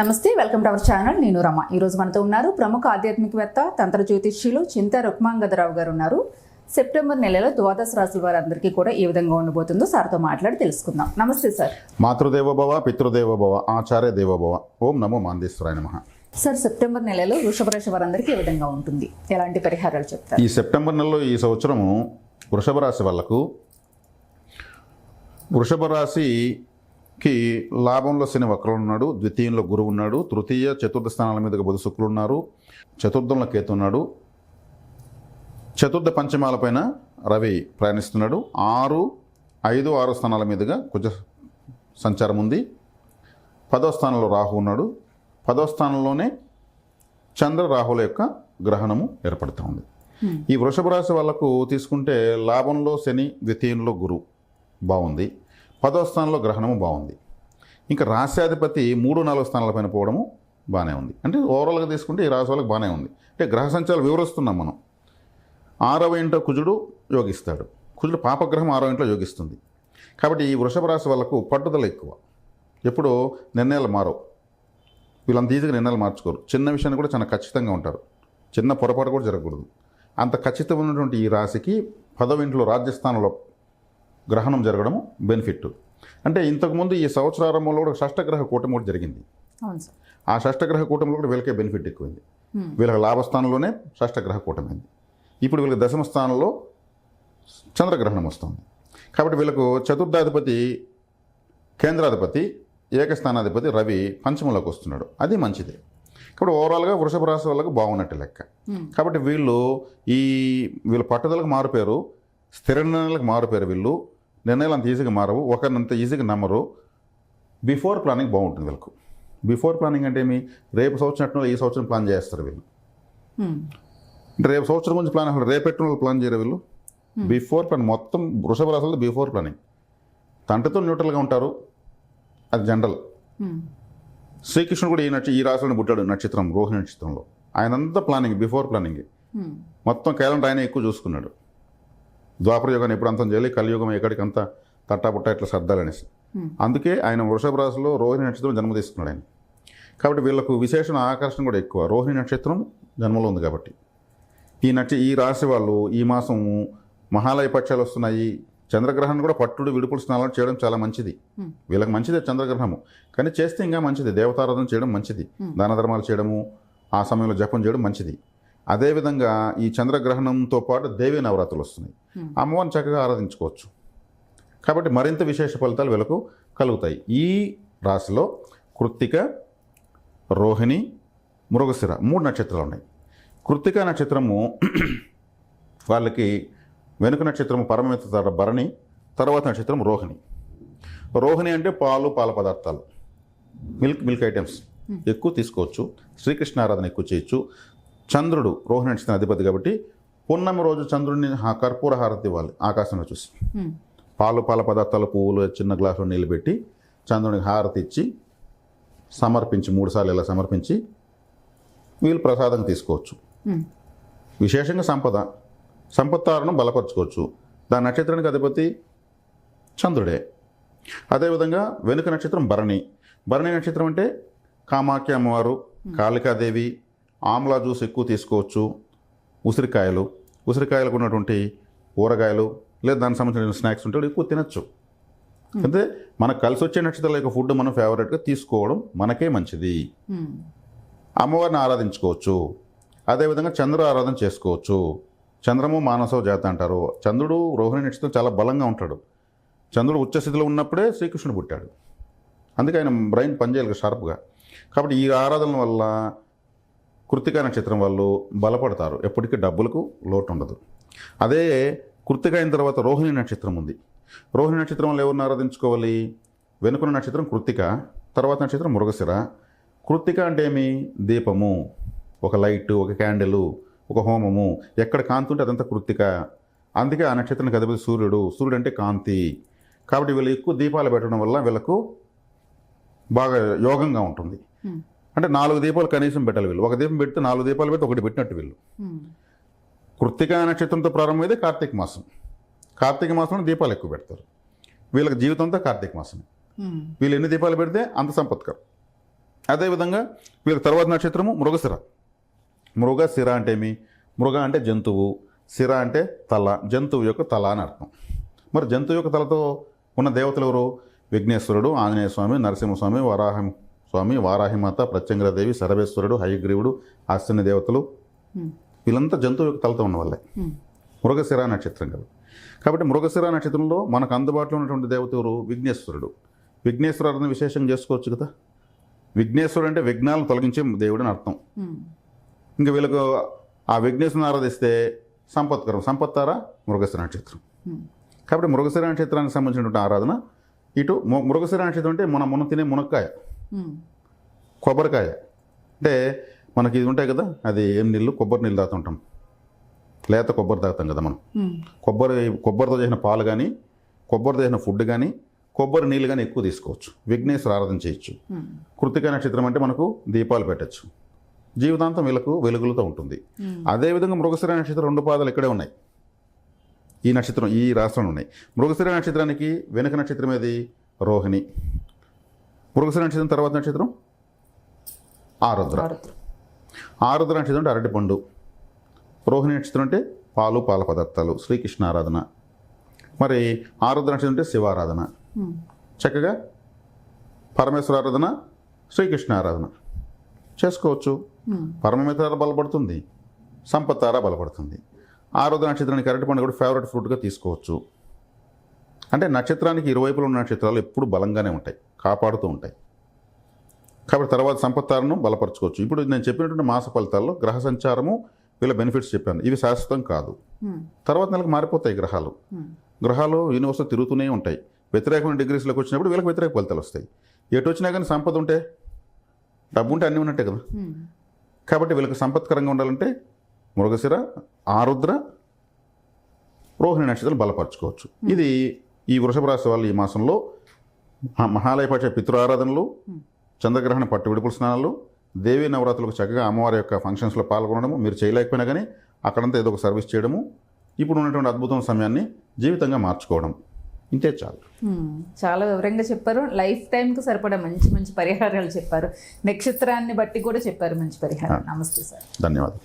నమస్తే welcome to our channel. నేను రమ. ఈ రోజు మనతో ఉన్నారు ప్రముఖ ఆధ్యాత్మికవేత్త తంత్ర జ్యోతిష్యులు చింత రుక్మాంగదరావు గారు ఉన్నారు. సెప్టెంబర్ నెలలో ద్వాదశ రాశుల వారందరికీ కూడా ఏ విధంగా ఉండబోతుందో సార్తో మాట్లాడి తెలుసుకుందాం. నమస్తే సార్. మాతృదేవ భవ పితృదేవ భవ ఆచార్య దేవ భవ ఓం నమో మాందేశ్వరాయ నమ. సార్ సెప్టెంబర్ నెలలో వృషభ రాశి వారందరికీ ఏ విధంగా ఉంటుంది? ఎలాంటి పరిహారాలు చెప్తారు? ఈ సెప్టెంబర్ నెలలో ఈ సంవత్సరము వృషభ రాశి వాళ్ళకు. వృషభ రాశికి లాభంలో శని వక్రులు ఉన్నాడు ద్వితీయంలో గురువు ఉన్నాడు తృతీయ చతుర్థ స్థానాల మీదుగా బుధ శుక్రులు ఉన్నారు చతుర్థంలో కేతు ఉన్నాడు చతుర్థ పంచమాలపైన రవి ప్రయాణిస్తున్నాడు ఆరు ఐదు ఆరు స్థానాల మీదుగా కుజ సంచారం ఉంది. పదో స్థానంలో రాహు ఉన్నాడు. పదో స్థానంలోనే చంద్ర రాహుల యొక్క గ్రహణము ఏర్పడుతూ ఉంది. ఈ వృషభ రాశి వాళ్ళకు తీసుకుంటే లాభంలో శని ద్వితీయంలో గురు బాగుంది. పదో స్థానంలో గ్రహణము బాగుంది. ఇంకా రాశ్యాధిపతి మూడు నాలుగు స్థానాల పైన పోవడము బాగానే ఉంది. అంటే ఓవరాల్గా తీసుకుంటే ఈ రాశి వాళ్ళకి బాగానే ఉంది. అంటే గ్రహ సంచారం వివరిస్తున్నాం మనం. ఆరవ ఇంట్లో కుజుడు యోగిస్తాడు. కుజుడు పాపగ్రహం ఆరవ ఇంట్లో యోగిస్తుంది. కాబట్టి ఈ వృషభ రాశి వాళ్ళకు పట్టుదల ఎక్కువ. ఎప్పుడు నిర్ణయాలు మారవు. వీళ్ళంత ఈజీగా నిర్ణయాలు మార్చుకోరు. చిన్న విషయాన్ని కూడా చాలా ఖచ్చితంగా ఉంటారు. చిన్న పొరపాటు కూడా జరగకూడదు. అంత ఖచ్చితమైనటువంటి ఈ రాశికి పదవింట్లో రాజ్యస్థానంలో గ్రహణం జరగడము బెనిఫిట్ అంటే ఇంతకుముందు ఈ సంవత్సరారంభంలో కూడా షష్టగ్రహ కూటమి కూడా జరిగింది. ఆ షష్టగ్రహ కూటమిలో కూడా వీళ్ళకే బెనిఫిట్ ఎక్కువైంది. వీళ్ళకి లాభస్థానంలోనే షష్టగ్రహ కూటమి అయింది. ఇప్పుడు వీళ్ళకి దశమ స్థానంలో చంద్రగ్రహణం వస్తుంది. కాబట్టి వీళ్ళకు చతుర్థాధిపతి కేంద్రాధిపతి ఏకస్థానాధిపతి రవి పంచమంలోకి వస్తున్నాడు. అది మంచిదే. కాబట్టి ఓవరాల్గా వృషభ రాశి వాళ్ళకు బాగున్నట్టు లెక్క. కాబట్టి వీళ్ళు ఈ వీళ్ళ పట్టుదలకు మారిపోయారు స్థిర నిర్ణయాలకు మారిపోయారు వీళ్ళు. నిర్ణయాలు అంత ఈజీగా మారవు ఒకరినంత ఈజీగా నమ్మరు. బిఫోర్ ప్లానింగ్ బాగుంటుంది వీళ్ళకు. బిఫోర్ ప్లానింగ్ అంటే ఏమి? రేపు సంవత్సరం ఈ సంవత్సరం ప్లాన్ చేస్తారు వీళ్ళు. అంటే రేపు సంవత్సరం గురించి ప్లాన్ అసలు రేపెట్టిన వాళ్ళు ప్లాన్ చేయరు వీళ్ళు. బిఫోర్ ప్లాన్ మొత్తం వృషభ రాశులతో బిఫోర్ ప్లానింగ్. తండ్రితో న్యూట్రల్గా ఉంటారు అది జనరల్. శ్రీకృష్ణుడు కూడా ఈ నక్ష ఈ రాశిలో పుట్టాడు నక్షత్రం రోహిణి నక్షత్రంలో. ఆయనంతా ప్లానింగ్ బిఫోర్ ప్లానింగ్. మొత్తం క్యాలెండర్ ఆయన ఎక్కువ చూసుకున్నాడు. ద్వాపర యుగాన్ని ఎప్పుడు అంతం చేయాలి? కలియుగం ఎక్కడికి అంతా తట్టాపుట్ట ఇట్లా సర్దాలనేసి. అందుకే ఆయన వృషభ రాశిలో రోహిణి నక్షత్రం జన్మ తీసుకున్నాడు ఆయన. కాబట్టి వీళ్ళకు విశేషణ ఆకర్షణ కూడా ఎక్కువ. రోహిణి నక్షత్రం జన్మలో ఉంది కాబట్టి. ఈ నక్ష ఈ రాశి వాళ్ళు ఈ మాసం మహాలయ పక్షాలు వస్తున్నాయి. చంద్రగ్రహణం కూడా పట్టుడు విడుపులు స్నానాలు చేయడం చాలా మంచిది. వీళ్ళకి మంచిదే చంద్రగ్రహణము. కానీ చేస్తే ఇంకా మంచిది. దేవతారాధన చేయడం మంచిది. దాన ధర్మాలు చేయడము ఆ సమయంలో జపం చేయడం మంచిది. అదేవిధంగా ఈ చంద్రగ్రహణంతో పాటు దేవీ నవరాత్రులు వస్తున్నాయి. అమ్మవారిని చక్కగా ఆరాధించుకోవచ్చు. కాబట్టి మరింత విశేష ఫలితాలు వీళ్ళకు కలుగుతాయి. ఈ రాశిలో కృత్తిక రోహిణి మృగశిర మూడు నక్షత్రాలు ఉన్నాయి. కృత్తిక నక్షత్రము వాళ్ళకి వెనుక నక్షత్రము పరమమిత్ర భరణి తర్వాత నక్షత్రం రోహిణి. రోహిణి అంటే పాలు పాల పదార్థాలు. Milk milk items. ఎక్కువ తీసుకోవచ్చు. శ్రీకృష్ణ ఆరాధన ఎక్కువ చేయొచ్చు. చంద్రుడు రోహిణి నక్షత్రం అధిపతి కాబట్టి పున్నమి రోజు చంద్రుడిని కర్పూర హారతి ఇవ్వాలి ఆకాశంలో చూసి. పాలు పాల పదార్థాలు పువ్వులు చిన్న గ్లాసులో నీళ్ళు పెట్టి చంద్రునికి హారతి ఇచ్చి సమర్పించి మూడుసార్లు ఇలా సమర్పించి వీళ్ళు ప్రసాదం తీసుకోవచ్చు. విశేషంగా సంపద. సంపత్తారును బలపరచుకోవచ్చు. దాని నక్షత్రానికి అధిపతి చంద్రుడే. అదేవిధంగా వెనుక నక్షత్రం భరణి. భరణి నక్షత్రం అంటే కామాఖ్య అమ్మవారు కాళికాదేవి ఆమ్లా జ్యూస్ ఎక్కువ తీసుకోవచ్చు. ఉసిరికాయలు ఉసిరికాయలకు ఉన్నటువంటి ఊరగాయలు లేదా దానికి సంబంధించిన స్నాక్స్ ఉంటే ఎక్కువ తినచ్చు. అంటే మనకు కలిసి వచ్చే నక్షత్రాల యొక్క ఫుడ్ మనం ఫేవరెట్గా తీసుకోవడం మనకే మంచిది. అమ్మవారిని ఆరాధించుకోవచ్చు. అదేవిధంగా చంద్ర ఆరాధన చేసుకోవచ్చు. చంద్రము మానసవ జాత అంటారు. చంద్రుడు రోహిణి నక్షత్రం చాలా బలంగా ఉంటాడు. చంద్రుడు ఉచ్చస్థితిలో ఉన్నప్పుడే శ్రీకృష్ణుడు పుట్టాడు. అందుకే ఆయన బ్రెయిన్ పనిచేయాలి షార్ప్గా కాబట్టి ఈ ఆరాధన వల్ల కృతికా నక్షత్రం వాళ్ళు బలపడతారు. ఎప్పటికీ డబ్బులకు లోటు ఉండదు అదే కృతిక అయిన తర్వాత రోహిణి నక్షత్రం ఉంది. రోహిణి నక్షత్రం ఎవరిని ఆరాధించుకోవాలి? వెనుకున్న నక్షత్రం కృతిక తర్వాత నక్షత్రం మృగశిర. కృతిక అంటే ఏమి? దీపము ఒక లైట్ ఒక క్యాండిల్ ఒక హోమము. ఎక్కడ కాంతి ఉంటే అదంతా కృతిక. అందుకే ఆ నక్షత్రానికి అధిపతి సూర్యుడు. సూర్యుడు అంటే కాంతి. కాబట్టి వీళ్ళు ఎక్కువ దీపాలు పెట్టడం వల్ల వీళ్ళకు బాగా యోగంగా ఉంటుంది. అంటే నాలుగు దీపాలు కనీసం పెట్టాలి వీళ్ళు. ఒక దీపం పెడితే నాలుగు దీపాలు పెడితే ఒకటి పెట్టినట్టు వీళ్ళు. కృత్తిక నక్షత్రంతో ప్రారంభమైతే కార్తీక మాసం. కార్తీక మాసంలో దీపాలు ఎక్కువ పెడతారు. వీళ్ళకి జీవితంతో కార్తీక మాసమే. వీళ్ళు ఎన్ని దీపాలు పెడితే అంత సంపత్కరం. అదేవిధంగా వీళ్ళకి తర్వాత నక్షత్రము మృగశిర. మృగశిర అంటే ఏమి? మృగ అంటే జంతువు శిర అంటే తల జంతువు యొక్క తల అని అర్థం. మరి జంతువు యొక్క తలతో ఉన్న దేవతలు ఎవరు? విఘ్నేశ్వరుడు ఆంజనేయ స్వామి నరసింహస్వామి వరాహం స్వామి వారాహిమాత ప్రత్యంగరదేవి సర్వేశ్వరుడు హయగ్రీవుడు ఆశ్చర్య దేవతలు. వీళ్ళంతా జంతువు యొక్క తలతో ఉన్న వాళ్ళే. మృగశిర నక్షత్రం కదా. కాబట్టి మృగశిర నక్షత్రంలో మనకు అందుబాటులో ఉన్నటువంటి దేవత ఎవరు? విఘ్నేశ్వరుడు. విఘ్నేశ్వరుడిని విశేషం చేసుకోవచ్చు కదా. విఘ్నేశ్వరుడు అంటే విఘ్నాలను తొలగించే దేవుడు అని అర్థం. ఇంకా వీళ్ళకు ఆ విఘ్నేశ్వరుని ఆరాధిస్తే సంపత్కరం. సంపత్తారా? మృగశిర నక్షత్రం. కాబట్టి మృగశిర నక్షత్రానికి సంబంధించినటువంటి ఆరాధన. ఇటు మృగశిర నక్షత్రం అంటే మన మున తినే మునక్కాయ. కొబ్బరికాయ. అంటే మనకి ఇది ఉంటాయి కదా అది ఏం నీళ్ళు? కొబ్బరి నీళ్ళు తాగుతుంటాం లేత కొబ్బరి తాగుతాం కదా మనం. కొబ్బరి కొబ్బరితో చేసిన పాలు కానీ కొబ్బరితో చేసిన ఫుడ్ కానీ కొబ్బరి నీళ్ళు కానీ ఎక్కువ తీసుకోవచ్చు. విఘ్నేశ్వర ఆరాధన చేయొచ్చు. కృతిక నక్షత్రం అంటే మనకు దీపాలు పెట్టచ్చు. జీవితాంతం వీళ్ళకు వెలుగులతో ఉంటుంది. అదేవిధంగా మృగశిర నక్షత్రం రెండు పాదాలు ఇక్కడే ఉన్నాయి. ఈ నక్షత్రం ఈ రాష్ట్రంలో ఉన్నాయి. మృగశిర నక్షత్రానికి వెనుక నక్షత్రం ఏది? రోహిణి. మృగశిర నక్షత్రం తర్వాత నక్షత్రం? ఆరుద్ర. ఆరుద్ర. నక్షత్రం అంటే అరటిపండు రోహిణి నక్షత్రం అంటే పాలు పాల పదార్థాలు శ్రీకృష్ణ ఆరాధన. మరి ఆరుద్ర నక్షత్రం అంటే శివారాధన చక్కగా పరమేశ్వర ఆరాధన శ్రీకృష్ణ ఆరాధన. చేసుకోవచ్చు. ఉమ్, పరమమిత్రార బలపడుతుంది. సంపత్తార బలపడుతుంది. ఆరుద్ర నక్షత్రానికి అరటిపండు కూడా ఫేవరెట్ ఫ్రూట్గా తీసుకోవచ్చు. అంటే నక్షత్రానికి ఇరువైపులు ఉన్న నక్షత్రాలు ఎప్పుడు బలంగానే ఉంటాయి కాపాడుతూ ఉంటాయి. కాబట్టి తర్వాత సంపత్తారను బలపరచుకోవచ్చు. ఇప్పుడు నేను చెప్పినటువంటి మాస ఫలితాల్లో గ్రహ సంచారము వీళ్ళ బెనిఫిట్స్ చెప్పాను. ఇవి శాశ్వతం కాదు. తర్వాత నెలకు మారిపోతాయి గ్రహాలు. గ్రహాలు యూనివర్స్లో తిరుగుతూనే ఉంటాయి. వ్యతిరేకమైన డిగ్రీస్లోకి వచ్చినప్పుడు వీళ్ళకి వ్యతిరేక ఫలితాలు వస్తాయి. ఎటు వచ్చినా కానీ సంపద ఉంటే డబ్బు ఉంటే అన్నీ ఉన్నట్టే కదా. కాబట్టి వీళ్ళకి సంపత్కరంగా ఉండాలంటే మృగశిర ఆరుద్ర రోహిణి నక్షత్రాలు బలపరచుకోవచ్చు. ఇది ఈ వృషభ రాశి వాళ్ళు ఈ మాసంలో మహా- మహాలయపక్ష పితృ ఆరాధనలు చంద్రగ్రహణ పట్టు విడుపుల స్నానాలు దేవీ నవరాత్రులకు చక్కగా అమ్మవారి యొక్క ఫంక్షన్స్లో పాల్గొనడము మీరు చేయలేకపోయినా కానీ అక్కడంతా ఏదో ఒక సర్వీస్ చేయడము ఇప్పుడు ఉన్నటువంటి అద్భుతమైన సమయాన్ని జీవితంగా మార్చుకోవడం. ఇంతే చాలు. చాలా వివరంగా చెప్పారు. లైఫ్ టైంకి సరిపడా మంచి మంచి పరిహారాలు చెప్పారు. నక్షత్రాన్ని బట్టి కూడా చెప్పారు మంచి పరిహారం. నమస్తే సార్. ధన్యవాదాలు.